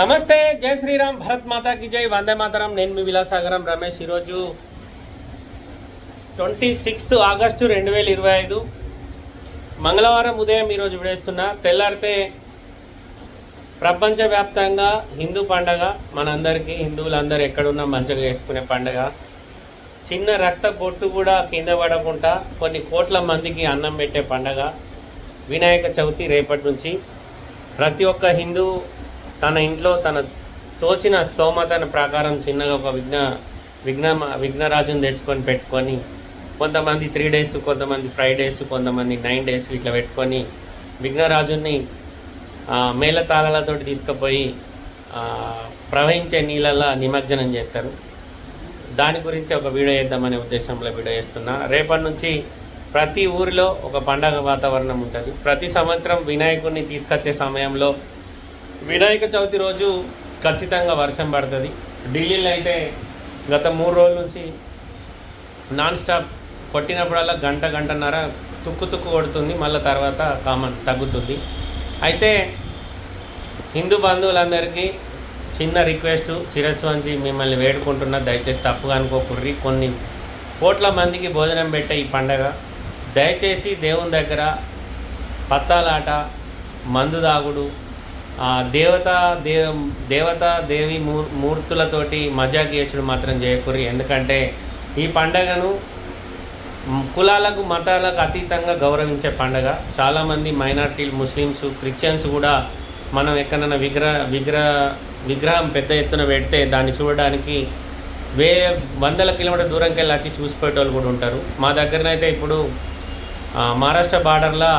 నమస్తే జై శ్రీరామ్ భరత్ మాతాకి జై వందే మాతరం. నేను మీ విలాసాగరం రమేష్. ఈరోజు ట్వంటీ సిక్స్త్ ఆగస్టు రెండు వేల ఇరవై ఐదు. మంగళవారం ఉదయం ఈరోజు విడేస్తున్నా తెల్లారితే ప్రపంచవ్యాప్తంగా హిందూ పండగ. మనందరికీ హిందువులందరూ ఎక్కడున్నా మంచిగా చేసుకునే పండగ. చిన్న రక్త బొట్టు కూడా కింద పడకుండా కొన్ని కోట్ల మందికి అన్నం పెట్టే పండగ. వినాయక చవితి రేపటి నుంచి. ప్రతి ఒక్క హిందూ తన ఇంట్లో తన తోచిన స్తోమతన ప్రకారం చిన్నగా ఒక విఘ్న విఘ్న విఘ్నరాజుని తెచ్చుకొని పెట్టుకొని కొంతమంది త్రీ డేస్ కొంతమంది ఫైవ్ డేస్ కొంతమంది నైన్ డేస్ ఇట్లా పెట్టుకొని విఘ్నరాజుని మేళతాళాలతో తీసుకుపోయి ప్రవహించే నీళ్ళల్లో నిమజ్జనం చేస్తారు. దాని గురించి ఒక వీడియో చేద్దామనే ఉద్దేశంలో వీడియో చేస్తున్నా. రేపటి నుంచి ప్రతి ఊరిలో ఒక పండగ వాతావరణం ఉంటుంది. ప్రతి సంవత్సరం వినాయకుడిని తీసుకొచ్చే సమయంలో వినాయక చవితి రోజు ఖచ్చితంగా వర్షం పడుతుంది. ఢిల్లీలో అయితే గత మూడు రోజుల నుంచి నాన్ స్టాప్ కొట్టినప్పుడల్లా గంట గంటన్నర తుక్కు తుక్కు కొడుతుంది. మళ్ళీ తర్వాత కామన్ తగ్గుతుంది. అయితే హిందూ బంధువులందరికీ చిన్న రిక్వెస్ట్ శిరస్సు వంచి మిమ్మల్ని వేడుకుంటున్నా. దయచేసి తప్పుగా అనుకోకుర్రి. కొన్ని కోట్ల మందికి భోజనం పెట్టే ఈ పండగ దయచేసి దేవుని దగ్గర పత్తాలాట మందు దాగుడు ఆ, దేవత దేవ దేవత దేవి మూర్ మూర్తులతోటి మజాకి చేసుడు మాత్రం చేయకూరి ఎందుకంటే ఈ పండగను కులాలకు మతాలకు అతీతంగా గౌరవించే పండగ. చాలామంది మైనార్టీలు ముస్లిమ్స్ క్రిస్టియన్స్ కూడా మనం ఎక్కడైనా విగ్రహ విగ్రహ విగ్రహం పెద్ద ఎత్తున పెడితే దాన్ని చూడడానికి వే వందల కిలోమీటర్ దూరంకి వెళ్ళి వచ్చి చూసిపోయేటోళ్ళు కూడా ఉంటారు. మా దగ్గరనైతే ఇప్పుడు మహారాష్ట్ర బార్డర్లో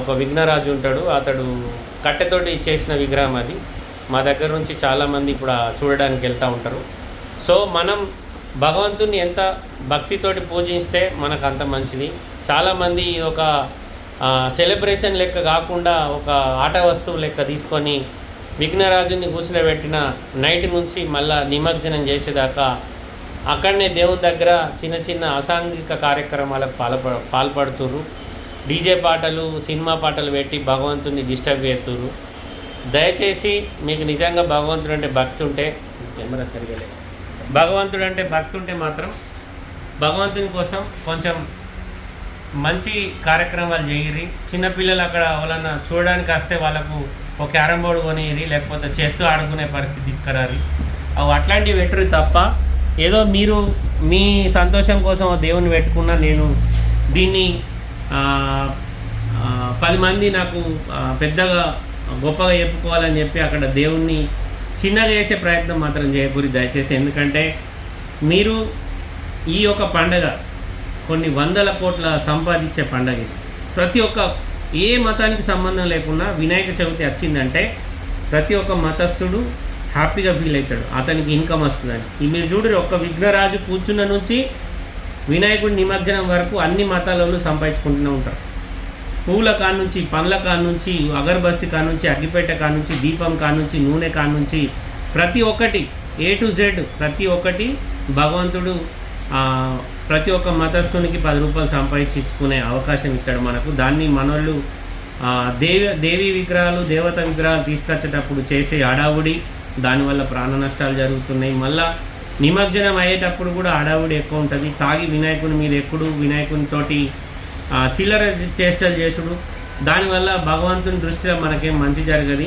ఒక విఘ్నరాజు ఉంటాడు. అతడు కట్టెతోటి చేసిన విగ్రహం అది. మా దగ్గర నుంచి చాలామంది ఇప్పుడు చూడడానికి వెళ్తూ ఉంటారు. సో మనం భగవంతుని ఎంత భక్తితోటి పూజిస్తే మనకు అంత మంచిది. చాలామంది ఒక సెలబ్రేషన్ లెక్క కాకుండా ఒక ఆట వస్తువు లెక్క తీసుకొని విఘ్నరాజుని కూర్చునబెట్టిన నైట్ నుంచి మళ్ళా నిమజ్జనం చేసేదాకా అక్కడనే దేవుని దగ్గర చిన్న చిన్న అసాంఘిక కార్యక్రమాలకు పాల్ప పాల్పడుతుర్రు. డీజే పాటలు సినిమా పాటలు పెట్టి భగవంతుని డిస్టర్బ్ చేస్తుర్రు. దయచేసి మీకు నిజంగా భగవంతుడు అంటే భక్తి ఉంటే కెమెరా సరిగా భగవంతుడు అంటే భక్తి ఉంటే మాత్రం భగవంతుని కోసం కొంచెం మంచి కార్యక్రమాలు చేయరి చిన్నపిల్లలు అక్కడ ఎవరన్నా చూడడానికి వస్తే వాళ్ళకు ఒక క్యారం బోర్డు కొనియరి లేకపోతే చెస్ ఆడుకునే పరిస్థితి తీసుకురారి అవి అట్లాంటివి పెట్టురు తప్ప ఏదో మీరు మీ సంతోషం కోసం దేవుని పెట్టుకున్నా నేను దీన్ని పది మంది నాకు పెద్దగా గొప్పగా చెప్పుకోవాలని చెప్పి అక్కడ దేవుణ్ణి చిన్నగా చేసే ప్రయత్నం మాత్రం చేయకూరి దయచేసి. ఎందుకంటే మీరు ఈ యొక్క పండగ కొన్ని వందల కోట్ల సంపాదించే పండగ ఇది. ప్రతి ఒక్క ఏ మతానికి సంబంధం లేకుండా వినాయక చవితి వచ్చిందంటే ప్రతి ఒక్క మతస్థుడు హ్యాపీగా ఫీల్ అవుతాడు. అతనికి ఇన్కమ్ వస్తుందని. ఈ మీరు చూడరు ఒక్క విఘ్నరాజు కూర్చున్న నుంచి వినాయకుడి నిమజ్జనం వరకు అన్ని మతాలలో సంపాదించుకుంటూనే ఉంటారు. పువ్వుల కాడ నుంచి పండ్ల కాడ నుంచి అగరబస్తి కాడ నుంచి అగ్గిపేట కాడ నుంచి దీపం కాడ నుంచి నూనె కాడ నుంచి ప్రతి ఒక్కటి ఏ టు జెడ్ ప్రతి ఒక్కటి భగవంతుడు ప్రతి ఒక్క మతస్థునికి పది రూపాయలు సంపాదించుకునే అవకాశం ఇస్తాడు మనకు. దాన్ని మనోళ్ళు దేవి దేవి విగ్రహాలు దేవత విగ్రహాలు తీసుకొచ్చేటప్పుడు చేసే హడావుడి దానివల్ల ప్రాణ నష్టాలు జరుగుతున్నాయి. మళ్ళా నిమజ్జనం అయ్యేటప్పుడు కూడా హడావుడి ఎక్కువ ఉంటుంది. తాగి వినాయకుని మీద ఎక్కుడు వినాయకునితోటి చిల్లర చేష్టలు చేసుడు. దానివల్ల భగవంతుని దృష్టిలో మనకేం మంచి జరగదు.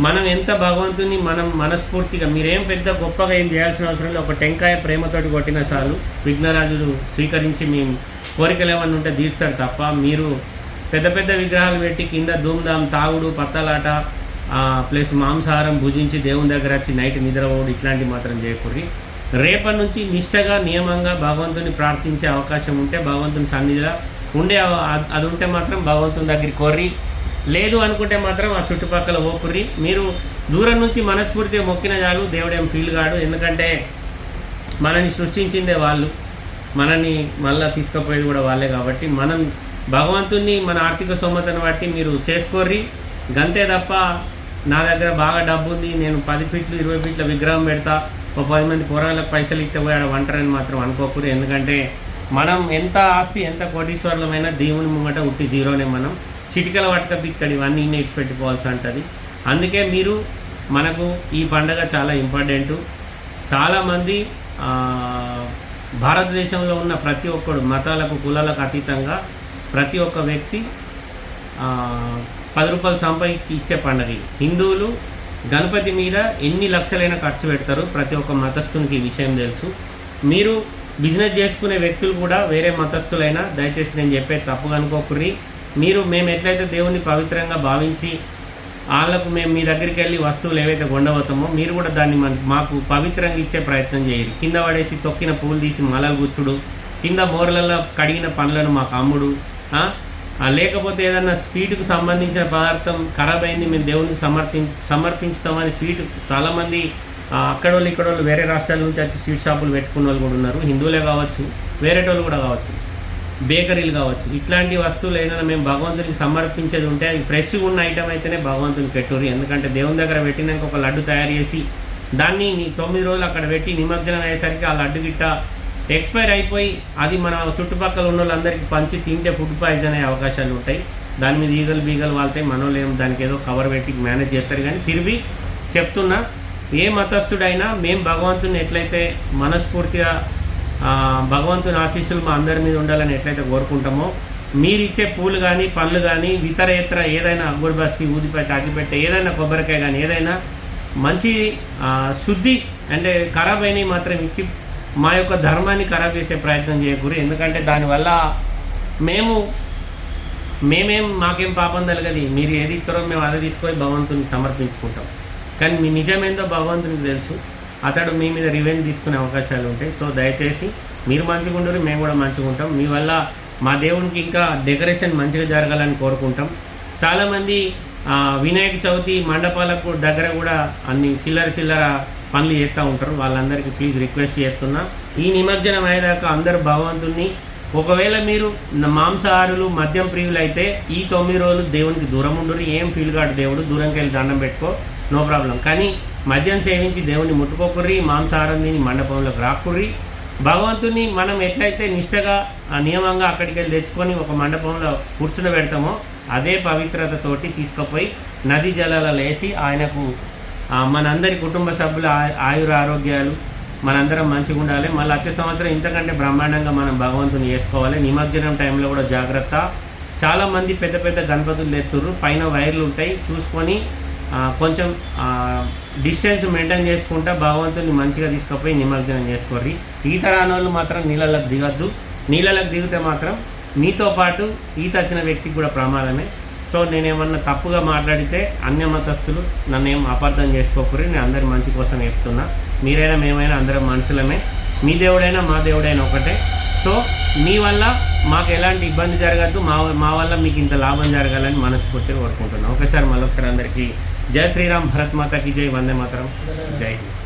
మనం ఎంత భగవంతుని మనం మనస్ఫూర్తిగా మీరేం పెద్ద గొప్పగా ఏం చేయాల్సిన అవసరం లేదు. ఒక టెంకాయ ప్రేమతోటి కొట్టిన చాలు. విఘ్నరాజులు స్వీకరించి మీ కోరికలు ఏమన్నా ఉంటే తీస్తారు తప్ప మీరు పెద్ద పెద్ద విగ్రహాలు పెట్టి కింద ధూమ్ధామ్ తాగుడు పత్తలాట ప్లస్ మాంసాహారం భుజించి దేవుని దగ్గర వచ్చి నైట్ నిద్రపోవడం ఇట్లాంటివి మాత్రం చేయకూడదు. రేపటి నుంచి నిష్టగా నియమంగా భగవంతుని ప్రార్థించే అవకాశం ఉంటే భగవంతుని సన్నిధిలో ఉండే అది ఉంటే మాత్రం భగవంతుని దగ్గరికి కొర్రి. లేదు అనుకుంటే మాత్రం ఆ చుట్టుపక్కల ఓకుర్రి మీరు దూరం నుంచి మనస్ఫూర్తిగా మొక్కిన చాలు దేవుడేం ఫీల్ కాడు. ఎందుకంటే మనని సృష్టించిందే వాళ్ళు. మనని మళ్ళీ తీసుకుపోయేది కూడా వాళ్ళే కాబట్టి మనం భగవంతుని మన ఆర్థిక సోమతను బట్టి మీరు చేసుకోర్రి. గంతే తప్ప నా దగ్గర బాగా డబ్బు ఉంది నేను పది ఫీట్లు ఇరవై ఫీట్ల విగ్రహం పెడతా ఒక పది మంది పోరాళ్ళకి పైసలు ఇస్తే పోయాడు వంటరని మాత్రం అనుకోకూడదు. ఎందుకంటే మనం ఎంత ఆస్తి ఎంత కోటీశ్వరులమైనా దేవుని ముంగట ఉట్టి జీరోనే మనం. చిటికల పట్టుక బిక్కడి ఇవన్నీ నేర్చి పెట్టుకోవాల్సి ఉంటుంది. అందుకే మీరు మనకు ఈ పండగ చాలా ఇంపార్టెంటు చాలామంది భారతదేశంలో ఉన్న ప్రతి ఒక్కడు మతాలకు కులాలకు అతీతంగా ప్రతి ఒక్క వ్యక్తి పది రూపాయలు సంపాదించి ఇచ్చే పండగ ఇది. హిందువులు గణపతి మీద ఎన్ని లక్షలైనా ఖర్చు పెడతారు? ప్రతి ఒక్క మతస్థునికి ఈ విషయం తెలుసు. మీరు బిజినెస్ చేసుకునే వ్యక్తులు కూడా వేరే మతస్థులైనా దయచేసి నేను చెప్పేది తప్పుగా అనుకోకుర్రి. మీరు మేము ఎట్లయితే దేవుణ్ణి పవిత్రంగా భావించి వాళ్ళకు మేము మీ దగ్గరికి వెళ్ళి వస్తువులు ఏవైతే కొండబోతామో మీరు కూడా దాన్ని మన మాకు పవిత్రంగా ఇచ్చే ప్రయత్నం చేయరు కింద పడేసి తొక్కిన పూలు తీసి మలలు గుచ్చుడు. కింద మోరలలో కడిగిన పనులను మాకు అమ్ముడు లేకపోతే ఏదన్నా స్వీట్కు సంబంధించిన పదార్థం ఖరాబ్ అయింది మేము దేవునికి సమర్పి సమర్పించుతామని స్వీట్ చాలామంది అక్కడ వాళ్ళు ఇక్కడ వాళ్ళు వేరే రాష్ట్రాల నుంచి వచ్చి స్వీట్ షాపులు పెట్టుకున్న వాళ్ళు కూడా ఉన్నారు. హిందువులే కావచ్చు వేరేటోళ్ళు కూడా కావచ్చు బేకరీలు కావచ్చు. ఇట్లాంటి వస్తువులు ఏదైనా మేము భగవంతునికి సమర్పించేది ఉంటే అది ఫ్రెష్గా ఉన్న ఐటమ్ అయితేనే భగవంతునికి పెట్టుర్రి. ఎందుకంటే దేవుని దగ్గర పెట్టినాక ఒక లడ్డు తయారు చేసి దాన్ని తొమ్మిది రోజులు అక్కడ పెట్టి నిమజ్జనం అయ్యేసరికి ఆ లడ్డు గిట్ట ఎక్స్పైర్ అయిపోయి అది మన చుట్టుపక్కల ఉన్న వాళ్ళందరికీ పంచి తింటే ఫుడ్ పాయిజన్ అయ్యే అవకాశాలు ఉంటాయి. దాని మీద ఈగలు బీగలు వాళ్తాయి మనోళ్ళు ఏం దానికి ఏదో కవర్ పెట్టి మేనేజ్ చేస్తారు కానీ తిరిగి చెప్తున్నా ఏ మతస్థుడైనా మేము భగవంతుని ఎట్లయితే మనస్ఫూర్తిగా భగవంతుని ఆశీస్సులు మా అందరి మీద ఉండాలని ఎట్లయితే కోరుకుంటామో మీరు ఇచ్చే పూలు కానీ పళ్ళు కానీ ఇతర ఇతర ఏదైనా అగ్గుడు ఊదిపేట అగ్గిపెట్ట ఏదైనా కొబ్బరికాయ కానీ ఏదైనా మంచి శుద్ధి అంటే ఖరాబ్ అయినవి మాత్రం ఇచ్చి మా యొక్క ధర్మాన్ని ఖరాబ్ చేసే ప్రయత్నం చేయకూడదు ఎందుకంటే దానివల్ల మేము మేమేం మాకేం పాపం తలగది మీరు ఏది ఇస్తారో మేము అదే తీసుకొని భగవంతుని సమర్పించుకుంటాం. కానీ మీ నిజమేందో భగవంతునికి తెలుసు. అతడు మీ మీద రివెంజ్ తీసుకునే అవకాశాలు ఉంటాయి. సో దయచేసి మీరు మంచిగా ఉండరు మేము కూడా మంచిగా ఉంటాం. మీ వల్ల మా దేవునికి ఇంకా డెకరేషన్ మంచిగా జరగాలని కోరుకుంటాం. చాలామంది వినాయక చవితి మండపాలకు దగ్గర కూడా అన్ని చిల్లర చిల్లర పనులు చేస్తూ ఉంటారు. వాళ్ళందరికీ ప్లీజ్ రిక్వెస్ట్ చేస్తున్నా. ఈ నిమజ్జనం అయ్యేదాకా అందరు భగవంతుణ్ణి. ఒకవేళ మీరు మాంసాహారులు మద్యం ప్రియులు అయితే ఈ తొమ్మిది రోజులు దేవునికి దూరం ఉండరు ఏం ఫీల్ కాడు దేవుడు దూరంకి వెళ్ళి దండం పెట్టుకో. నో ప్రాబ్లం కానీ మద్యం సేవించి దేవుని ముట్టుకోకుర్రి మాంసాహారం తిని మండపంలోకి రాకుర్రి. భగవంతుని మనం ఎట్లయితే నిష్టగా నియమంగా అక్కడికి వెళ్ళి తెచ్చుకొని ఒక మండపంలో కూర్చునబెడతామో అదే పవిత్రతతోటి తీసుకుపోయి నది జలాలలో వేసి ఆయనకు మనందరి కుటుంబ సభ్యుల ఆ- ఆయుర ఆరోగ్యాలు మనందరం మంచిగా ఉండాలి. మళ్ళీ వచ్చే సంవత్సరం ఇంతకంటే బ్రహ్మాండంగా మనం భగవంతుని చేసుకోవాలి నిమజ్జనం టైంలో కూడా జాగ్రత్త. చాలామంది పెద్ద పెద్ద గణపతులు ఎత్తుర్రు పైన వైర్లు ఉంటాయి. చూసుకొని కొంచెం డిస్టెన్స్ మెయింటైన్ చేసుకుంటా భగవంతుని మంచిగా తీసుకుపోయి నిమజ్జనం చేసుకోర్రి. ఈత రాని వాళ్ళు మాత్రం నీళ్ళలోకి దిగద్దు. నీళ్ళలోకి దిగితే మాత్రం మీతో పాటు ఈత వచ్చిన వ్యక్తికి కూడా ప్రమాదమే. సో నేనేమన్నా తప్పుగా మాట్లాడితే అన్య మతస్థులు నన్ను ఏం అపార్థం చేసుకోకూరి నేను అందరి మంచి కోసం చెప్తున్నా. మీరైనా మేమైనా అందరం మనుషులమే. మీ దేవుడైనా మా దేవుడైనా ఒకటే. సో మీ వల్ల మాకు ఎలాంటి ఇబ్బంది జరగద్దు. మా మా వల్ల మీకు ఇంత లాభం జరగాలని మనస్ఫూర్తిగా కోరుకుంటున్నాను ఒకసారి మళ్ళొకసారి అందరికీ జై శ్రీరామ్ భరత్ మాతకి జై వందే మాతరం. జై హింద్.